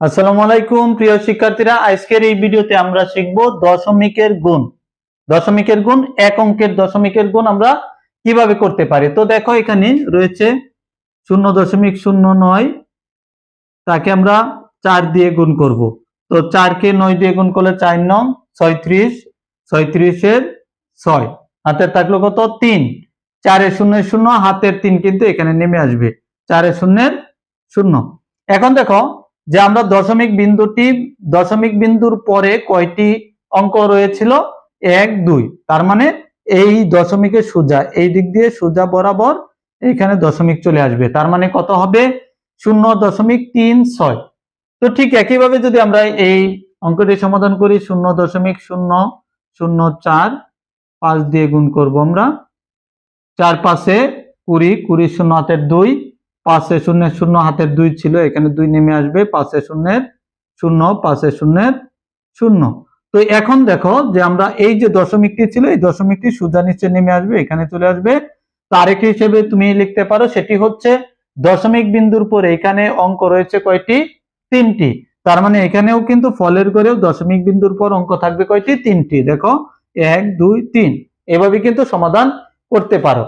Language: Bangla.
আসসালামু আলাইকুম, প্রিয় শিক্ষার্থীরা। আজকের এই ভিডিওতে আমরা শিখব দশমিকের গুণ। দশমিকের গুণ, এক অঙ্কের দশমিকের গুণ আমরা কীভাবে করতে পারি? তো দেখো, এখানে রয়েছে শূন্য দশমিক শূন্য নয়। তাকে আমরা চার দিয়ে গুণ করব। তো চারকে নয় দিয়ে গুণ করলে চার নং ছয়ত্রিশ। ছয়ত্রিশের ছয়। হাতের থাকল কত? তিন। চারের শূন্যের শূন্য, হাতের তিন কিন্তু এখানে নেমে আসবে। চারের শূন্যের শূন্য। এখন দেখো যে আমরা দশমিক বিন্দুটি, দশমিক বিন্দুর পরে কয়টি অঙ্ক রয়েছিল? এক, দুই। তার মানে এই দশমিকের সোজা, এই দিক দিয়ে সোজা বরাবর এখানে দশমিক চলে আসবে। তার মানে কত হবে? শূন্য দশমিক তিন ছয়। তো ঠিক একইভাবে যদি আমরা এই অঙ্কটি সমাধান করি, শূন্য দশমিক শূন্য শূন্য চার, পাঁচ দিয়ে গুণ করব আমরা। চার পাশে কুড়ি কুড়ি শূন্য হাতের দুই পাঁচে শূন্যের শূন্য হাতের দুই ছিল, এখানে দুই নেমে আসবে, পাঁচে শূন্যের শূন্য, পাঁচে শূন্যের শূন্য। তো এখন দেখো যে আমরা এই যে দশমিকটি ছিল, এই দশমিকটি সোজা নিচে নেমে আসবে, এখানে চলে আসবে। তার একটি হিসেবে তুমি লিখতে পারো, সেটি হচ্ছে দশমিক বিন্দুর পর এখানে অঙ্ক রয়েছে কয়টি? তিনটি। তার মানে এখানেও কিন্তু ফলের করেও দশমিক বিন্দুর পর অঙ্ক থাকবে কয়টি? তিনটি। দেখো, এক, দুই, তিন। এভাবে কিন্তু সমাধান করতে পারো।